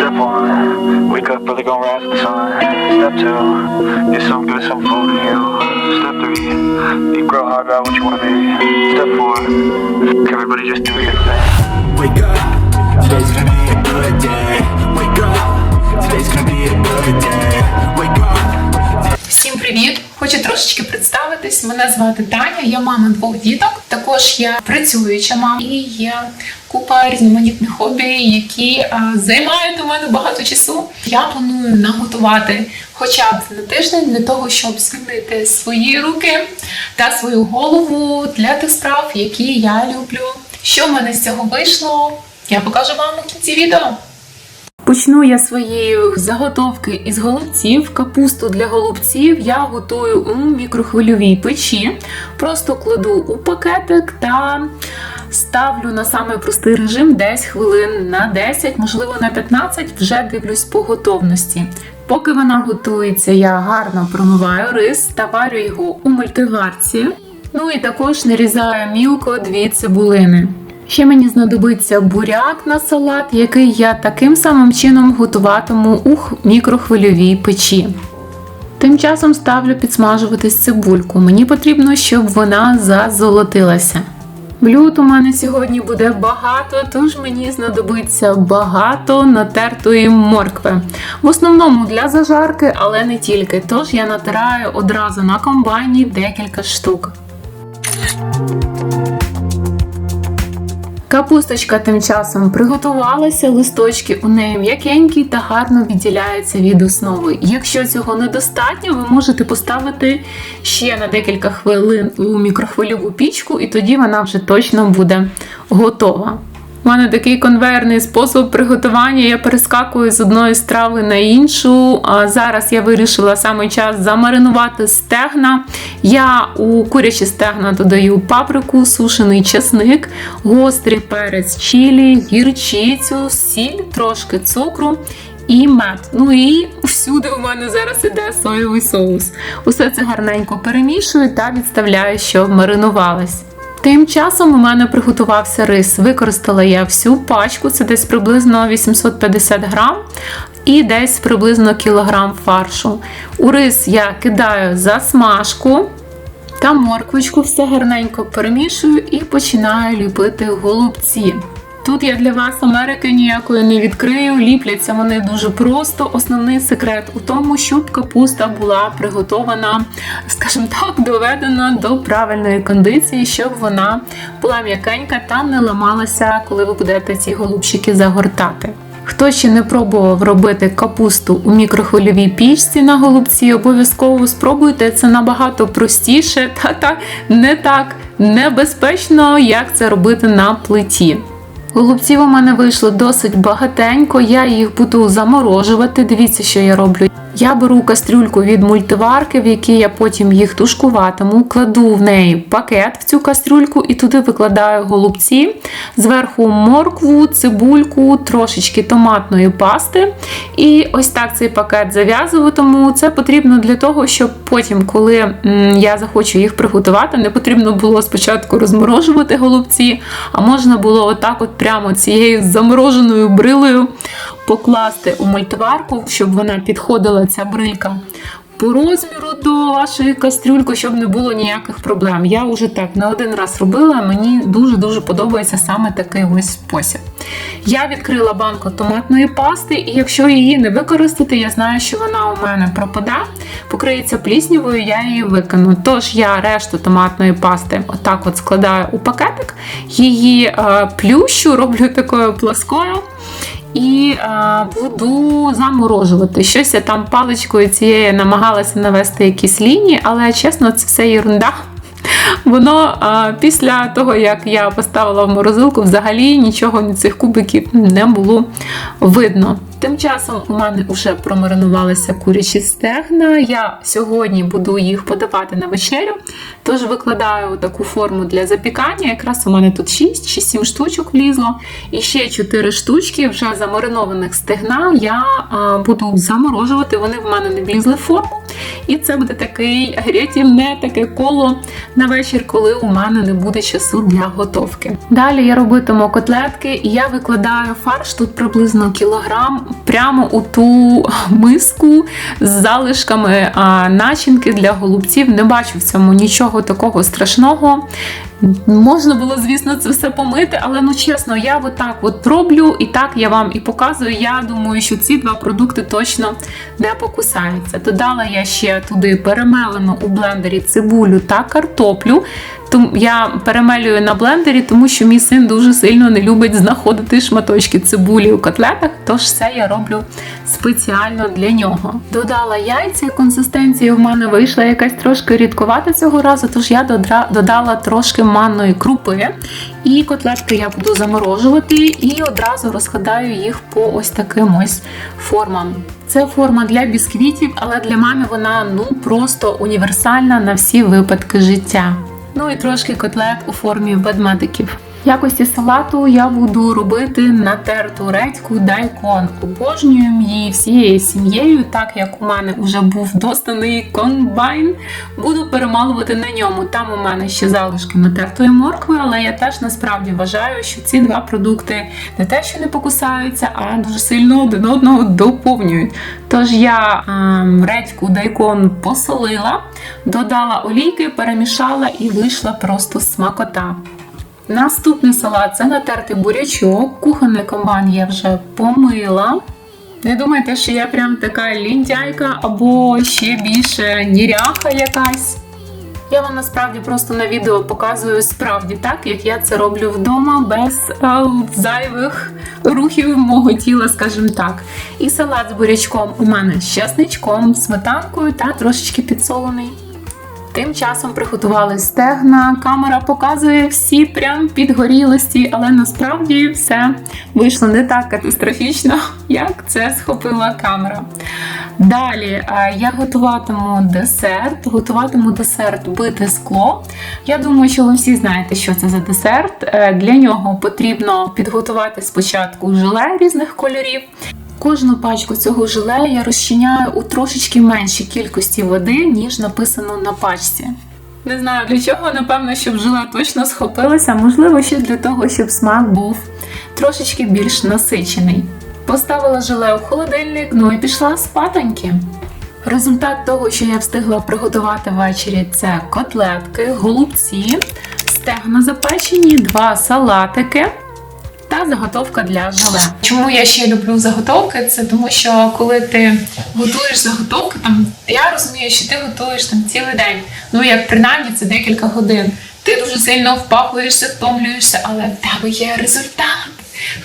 Step one, wake up early, gonna rise the sun. Step two, get some good, some food in you. Step three, you grow hard about what you wanna be. Step four, everybody just do your thing. Wake up, today's gonna be a good day. Wake up, today's gonna be a good day. Wake up. Привіт! Хочу трошечки представитись. Мене звати Таня, я мама двох діток. Також я працююча мама і є купа різноманітних хобі, які займають у мене багато часу. Я планую наготувати хоча б на тиждень для того, щоб звільнити свої руки та свою голову для тих справ, які я люблю. Що в мене з цього вийшло? Я покажу вам у кінці відео. Почну я своєї заготовки із голубців. Капусту для голубців я готую у мікрохвильовій печі. Просто кладу у пакетик та ставлю на самий простий режим десь хвилин на 10, можливо на 15, вже дивлюсь по готовності. Поки вона готується, я гарно промиваю рис та варю його у мультиварці. Ну і також нарізаю мілко дві цибулини. Ще мені знадобиться буряк на салат, який я таким самим чином готуватиму у мікрохвильовій печі. Тим часом ставлю підсмажуватись цибульку. Мені потрібно, щоб вона зазолотилася. Блюд у мене сьогодні буде багато, тож мені знадобиться багато натертої моркви. В основному для зажарки, але не тільки. Тож я натираю одразу на комбайні декілька штук. Капусточка тим часом приготувалася, листочки у неї м'якенькі та гарно відділяються від основи. Якщо цього недостатньо, ви можете поставити ще на декілька хвилин у мікрохвильову пічку, і тоді вона вже точно буде готова. У мене такий конвейерний спосіб приготування. Я перескакую з одної страви на іншу. А зараз я вирішила саме час замаринувати стегна. Я у курячі стегна додаю паприку, сушений чесник, гострий перець чилі, гірчицю, сіль, трошки цукру. І мед. Ну і всюди у мене зараз іде соєвий соус. Усе це гарненько перемішую та відставляю, щоб маринувалось. Тим часом у мене приготувався рис. Використала я всю пачку, це десь приблизно 850 грам і десь приблизно кілограм фаршу. У рис я кидаю засмажку та морквочку, все гарненько перемішую і починаю ліпити голубці. Тут я для вас Америки ніякої не відкрию, ліпляться вони дуже просто. Основний секрет у тому, щоб капуста була приготована, скажімо так, доведена до правильної кондиції, щоб вона була м'якенька та не ламалася, коли ви будете ці голубчики загортати. Хто ще не пробував робити капусту у мікрохвильовій пічці на голубці, обов'язково спробуйте. Це набагато простіше та так не так небезпечно, як це робити на плиті. Голубців у мене вийшло досить багатенько, я їх буду заморожувати. Дивіться, що я роблю. Я беру кастрюльку від мультиварки, в якій я потім їх тушкуватиму, кладу в неї пакет в цю кастрюльку і туди викладаю голубці, зверху моркву, цибульку, трошечки томатної пасти. І ось так цей пакет зав'язуватиму. Це потрібно для того, щоб потім, коли я захочу їх приготувати, не потрібно було спочатку розморожувати голубці, а можна було отак, от прямо цією замороженою брилою покласти у мультиварку, щоб вона підходила ця брилька. По розміру до вашої кастрюльки, щоб не було ніяких проблем. Я вже так не один раз робила, мені дуже-дуже подобається саме такий ось спосіб. Я відкрила банку томатної пасти, і якщо її не використати, я знаю, що вона у мене пропаде, покриється пліснявою, я її викину. Тож я решту томатної пасти отак от складаю у пакетик, її е, плющу, роблю такою плоскою і е, буду заморожувати. Щось я там паличкою цією намагалася навести якісь лінії, але чесно, це все ерунда. Воно е, після того, як я поставила в морозилку, взагалі нічого ні цих кубиків не було видно. Тим часом у мене вже промаринувалися курячі стегна. Я сьогодні буду їх подавати на вечерю. Тож викладаю таку форму для запікання. Якраз у мене тут 6 чи 7 штучок влізло. І ще 4 штучки вже замаринованих стегна я буду заморожувати. Вони в мене не влізли в форму. І це буде такий рятівне таке коло на вечір, коли у мене не буде часу для готовки. Далі я робитиму котлетки, і я викладаю фарш тут приблизно кілограм прямо у ту миску з залишками начинки для голубців. Не бачу в цьому нічого такого страшного. Можна було, звісно, це все помити, але ну чесно, я отак от роблю і так я вам і показую. Я думаю, що ці два продукти точно не покусаються. Додала я ще туди перемелену у блендері цибулю та картоплю. Тому я перемелюю на блендері, тому що мій син дуже сильно не любить знаходити шматочки цибулі у котлетах, тож все я роблю спеціально для нього. Додала яйця, консистенція в мене вийшла якась трошки рідкувата цього разу, тож я додала трошки манної крупи. І котлетки я буду заморожувати і одразу розкладаю їх по ось таким ось формам. Це форма для бісквітів, але для мами вона ну просто універсальна на всі випадки життя. Ну і трошки котлет у формі ведмедиків. Якості салату я буду робити натерту редьку дайкон. Обожнюємо її всією сім'єю, так як у мене вже був достаний комбайн. Буду перемалувати на ньому. Там у мене ще залишки натертої моркви, але я теж насправді вважаю, що ці два продукти не те, що не покусаються, а дуже сильно один одного доповнюють. Тож я ем, редьку дайкон посолила, додала олійки, перемішала і вийшла просто смакота. Наступний салат це натертий бурячок. Кухонний комбайн я вже помила. Не думайте, що я прям така ліндяйка або ще більше ніряха якась. Я вам насправді просто на відео показую справді так, як я це роблю вдома, без е, зайвих рухів мого тіла, скажімо так. І салат з бурячком у мене з чесничком, сметанкою та трошечки підсолений. Тим часом приготували стегна. Камера показує всі прям підгорілості, але насправді все вийшло не так катастрофічно, як це схопила камера. Далі е, я готуватиму десерт. Готуватиму десерт бите скло. Я думаю, що ви всі знаєте, що це за десерт. Е, Для нього потрібно підготувати спочатку желе різних кольорів. Кожну пачку цього желе я розчиняю у трошечки меншій кількості води, ніж написано на пачці. Не знаю для чого, напевно, щоб желе точно схопилося, можливо, ще для того, щоб смак був трошечки більш насичений. Поставила желе у холодильник, ну і пішла спатоньки. Результат того, що я встигла приготувати ввечері, це котлетки, голубці, стегна запечені, два салатики та заготовка для желе. Чому я ще люблю заготовки? Це тому, що коли ти готуєш заготовки, там я розумію, що ти готуєш там цілий день. Ну як принаймні це декілька годин. Ти дуже сильно впахуєшся, втомлюєшся, але в тебе є результат.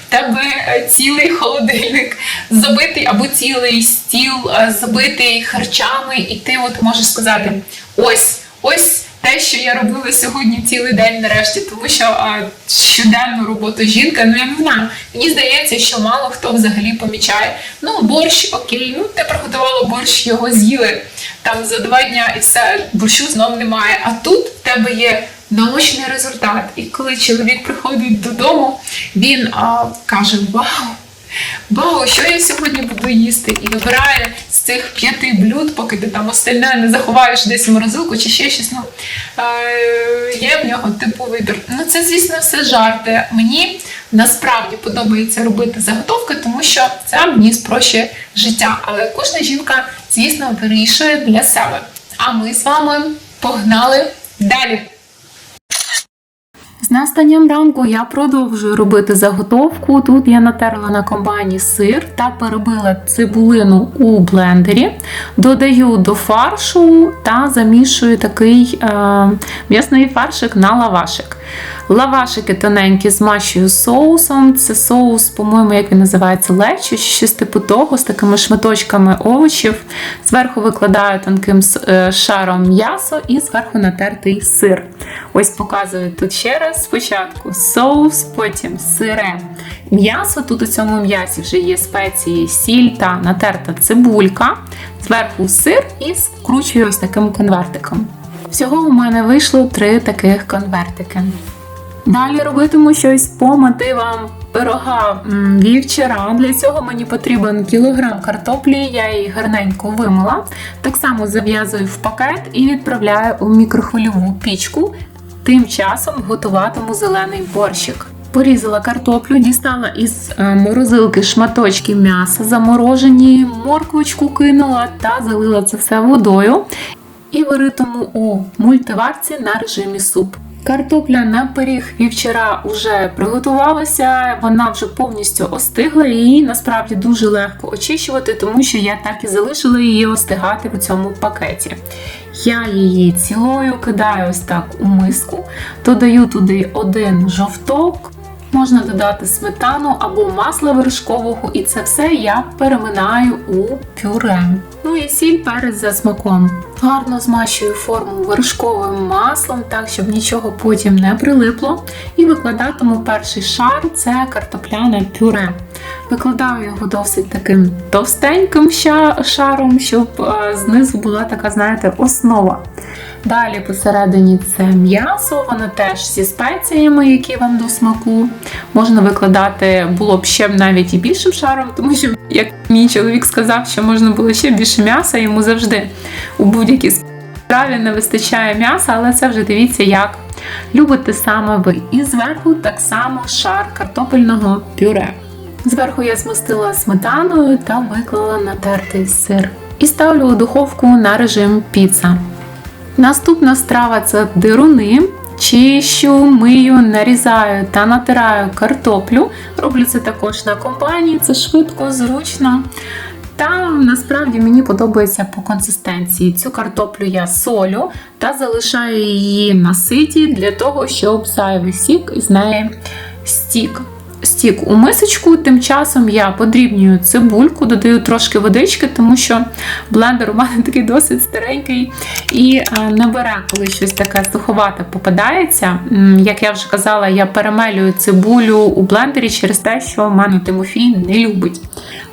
В тебе е, цілий холодильник забитий або цілий стіл е, забитий харчами, і ти от можеш сказати: ось, ось те, що я робила сьогодні цілий день нарешті, тому що а, щоденну роботу жінка, ну я не знаю. Мені здається, що мало хто взагалі помічає. Ну, борщ, окей, ну ти приготувала борщ, його з'їли там за два дня і все, борщу знов немає. А тут в тебе є наочний результат. І коли чоловік приходить додому, він а, каже: Вау! Вау, що я сьогодні буду їсти? І вибирає цих п'яти блюд, поки ти там остальне не заховаєш десь в морозилку чи ще щось. Ну, е, є в нього типу вибір. Ну, це, звісно, все жарти. Мені насправді подобається робити заготовки, тому що це мені спрощує життя. Але кожна жінка, звісно, вирішує для себе. А ми з вами погнали далі. Настанням ранку я продовжую робити заготовку. Тут я натерла на комбайні сир та перебила цибулину у блендері, додаю до фаршу та замішую такий е, м'ясний фаршик на лавашик. Лавашики тоненькі змащую соусом. Це соус, по-моєму, як він називається, лечо, щось типу того, з такими шматочками овочів. Зверху викладаю тонким е, шаром м'ясо і зверху натертий сир. Ось показую тут ще раз. Спочатку соус, потім сире м'ясо. Тут у цьому м'ясі вже є спеції, сіль та натерта цибулька. Зверху сир і скручую ось таким конвертиком. Всього у мене вийшло три таких конвертики. Далі робитиму щось по мотивам пирога м, вівчара. Для цього мені потрібен кілограм картоплі, я її гарненько вимила. Так само зав'язую в пакет і відправляю у мікрохвильову пічку. Тим часом готуватиму зелений борщик. Порізала картоплю, дістала із е, морозилки шматочки м'яса заморожені, морквочку кинула та залила це все водою і варитиму у мультиварці на режимі суп. Картопля на пиріг вівчора вже приготувалася, вона вже повністю остигла, і її насправді дуже легко очищувати, тому що я так і залишила її остигати в цьому пакеті. Я її цілою кидаю ось так у миску, додаю туди один жовток, Можна додати сметану або масло вершкового, і це все я переминаю у пюре. Ну і сіль перець за смаком. Гарно змащую форму вершковим маслом, так щоб нічого потім не прилипло. І викладатиму перший шар це картопляне пюре. Викладаю його досить таким товстеньким шаром, щоб е, знизу була така, знаєте, основа. Далі посередині це м'ясо, воно теж зі спеціями, які вам до смаку. Можна викладати було б ще навіть і більшим шаром, тому що, як мій чоловік сказав, що можна було ще більше м'яса, йому завжди у будь-якій страві не вистачає м'яса, але це вже дивіться, як любите саме ви. І зверху так само шар картопельного пюре. Зверху я змастила сметаною та виклала натертий сир. І ставлю у духовку на режим піца. Наступна страва це дируни. Чищу, мию, нарізаю та натираю картоплю. Роблю це також на компанії, це швидко, зручно. Та насправді мені подобається по консистенції. Цю картоплю я солю та залишаю її на ситі для того, щоб зайвий сік з неї стік. Стік у мисочку, тим часом я подрібнюю цибульку, додаю трошки водички, тому що блендер у мене такий досить старенький і не бере, коли щось таке суховате попадається. Як я вже казала, я перемелюю цибулю у блендері через те, що в мене Тимофій не любить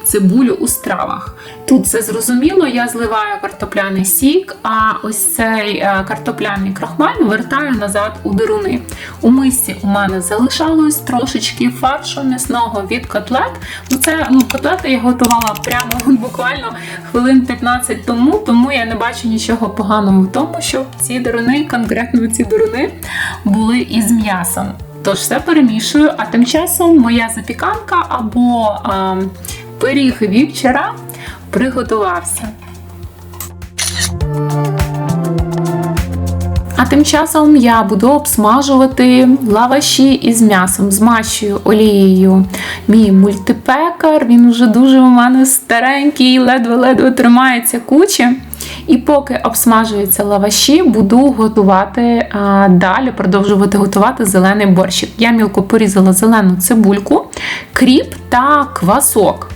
цибулю у стравах. Тут це зрозуміло, я зливаю картопляний сік, а ось цей е, картопляний крахмаль вертаю назад у дируни. У мисці у мене залишалось трошечки фаршу м'ясного від котлет. Ну, це ну, котлети я готувала прямо буквально хвилин 15 тому, тому я не бачу нічого поганого в тому, щоб ці дируни, конкретно ці дируни, були із м'ясом. Тож все перемішую, а тим часом моя запіканка або а, пиріг вівчара приготувався. А тим часом я буду обсмажувати лаваші із м'ясом. Змащую олією мій мультипекар. Він вже дуже у мене старенький, ледве-ледве тримається кучі. І поки обсмажуються лаваші, буду готувати а, далі, продовжувати готувати зелений борщик. Я мілко порізала зелену цибульку, кріп та квасок.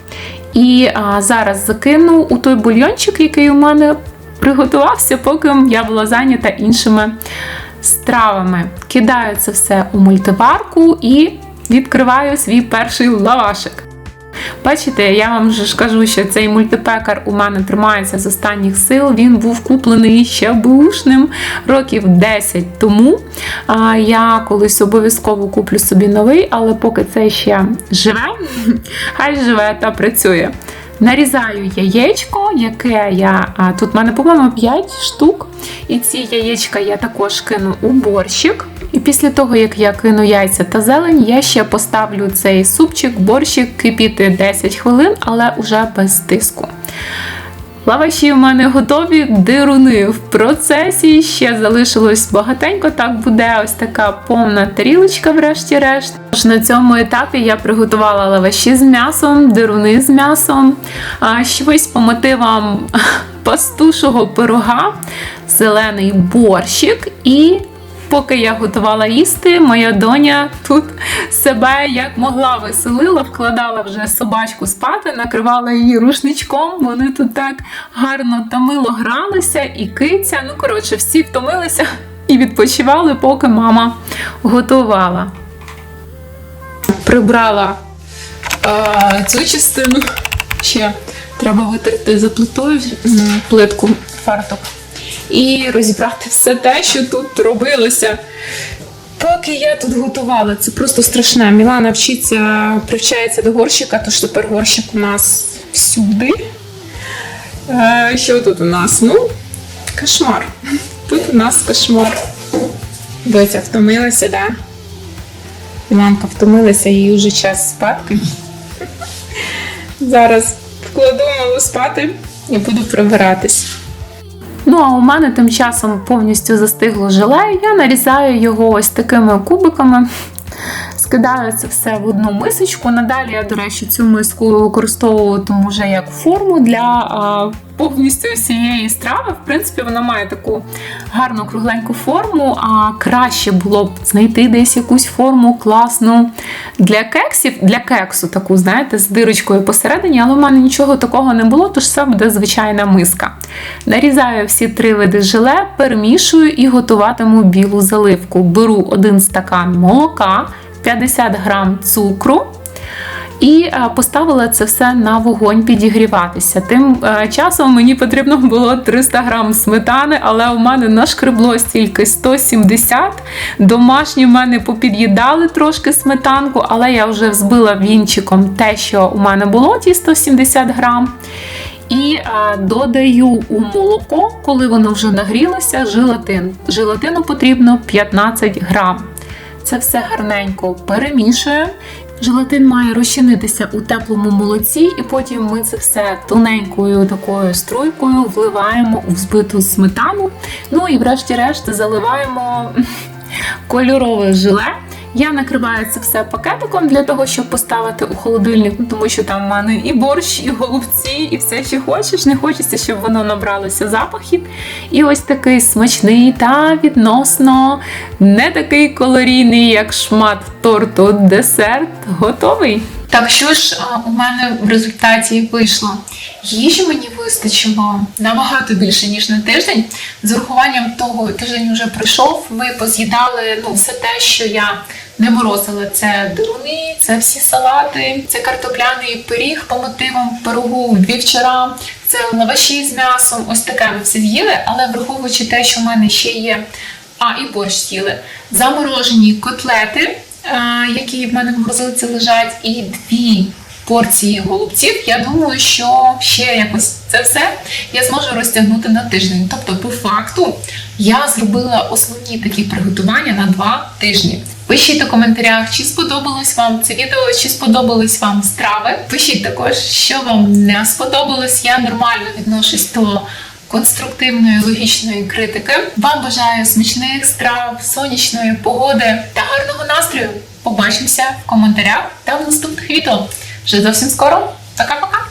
І а, зараз закину у той бульйончик, який у мене приготувався, поки я була зайнята іншими стравами. Кидаю це все у мультиварку і відкриваю свій перший лавашик. Бачите, я вам вже ж кажу, що цей мультипекар у мене тримається з останніх сил. Він був куплений ще бушним років 10 тому. Я колись обов'язково куплю собі новий, але поки це ще живе, хай живе та працює. Нарізаю яєчко, яке я. Тут в мене, по-моєму, 5 штук. І ці яєчка я також кину у борщик. І після того, як я кину яйця та зелень, я ще поставлю цей супчик, борщик кипіти 10 хвилин, але уже без тиску. Лаваші у мене готові, дируни в процесі. Ще залишилось багатенько. Так буде ось така повна тарілочка, врешті-решт. Тож на цьому етапі я приготувала лаваші з м'ясом, дируни з м'ясом, а щось по мотивам пастушого пирога, зелений борщик і. Поки я готувала їсти, моя доня тут себе як могла веселила, вкладала вже собачку спати, накривала її рушничком. Вони тут так гарно та мило гралися, і киця. Ну, коротше, всі втомилися і відпочивали, поки мама готувала. Прибрала е, цю частину. Ще треба витерти за плитою плитку фартук і розібрати все те, що тут робилося. Поки я тут готувала, це просто страшне. Мілана вчиться, привчається до горщика, тож тепер горщик у нас всюди. Е, що тут у нас? Ну, кошмар. Тут у нас кошмар. Доця втомилася, да? Міланка втомилася, їй вже час спати. Зараз вкладу малу спати і буду прибиратись. Ну а у мене тим часом повністю застигло желе. Я нарізаю його ось такими кубиками. Скидаю це все в одну мисочку. Надалі я, до речі, цю миску використовуватиму вже як форму для повністю всієї страви. В принципі, вона має таку гарну кругленьку форму, а краще було б знайти десь якусь форму класну для кексів, для кексу, таку, знаєте, з дирочкою посередині, але в мене нічого такого не було, тож це буде звичайна миска. Нарізаю всі три види желе, перемішую і готуватиму білу заливку. Беру один стакан молока, 50 грам цукру. І е, поставила це все на вогонь підігріватися. Тим е, часом мені потрібно було 300 грам сметани, але у мене нашкребло стільки 170. Домашні в мене попід'їдали трошки сметанку, але я вже взбила вінчиком те, що у мене було, ті 170 грам. І е, додаю у молоко, коли воно вже нагрілося, желатин. Желатину потрібно 15 грам. Це все гарненько перемішуємо. Желатин має розчинитися у теплому молоці, і потім ми це все тоненькою такою струйкою вливаємо у взбиту сметану. Ну і врешті-решт заливаємо кольорове желе. Я накриваю це все пакетиком для того, щоб поставити у холодильник, тому що там в мене і борщ, і голубці, і все, що хочеш. Не хочеться, щоб воно набралося запахів. І ось такий смачний та відносно не такий калорійний, як шмат торту, десерт готовий. Так що ж у мене в результаті вийшло? Їжі мені вистачило набагато більше, ніж на тиждень. З урахуванням того, тиждень вже пройшов, ми поз'їдали ну, все те, що я не морозила. Це дируни, це всі салати, це картопляний пиріг по мотивам пирогу вівчора, це лаваші з м'ясом. Ось таке ми все з'їли, але враховуючи те, що в мене ще є, а і борщ їли, заморожені котлети, які в мене в морозилиці лежать, і дві порції голубців. Я думаю, що ще якось це все я зможу розтягнути на тиждень. Тобто, по факту, я зробила основні такі приготування на два тижні. Пишіть у коментарях, чи сподобалось вам це відео, чи сподобались вам страви. Пишіть також, що вам не сподобалось. Я нормально відношусь до конструктивної логічної критики. Вам бажаю смачних страв, сонячної погоди та гарного настрою. Побачимося в коментарях та в наступних відео. Вже зовсім скоро. Пока-пока!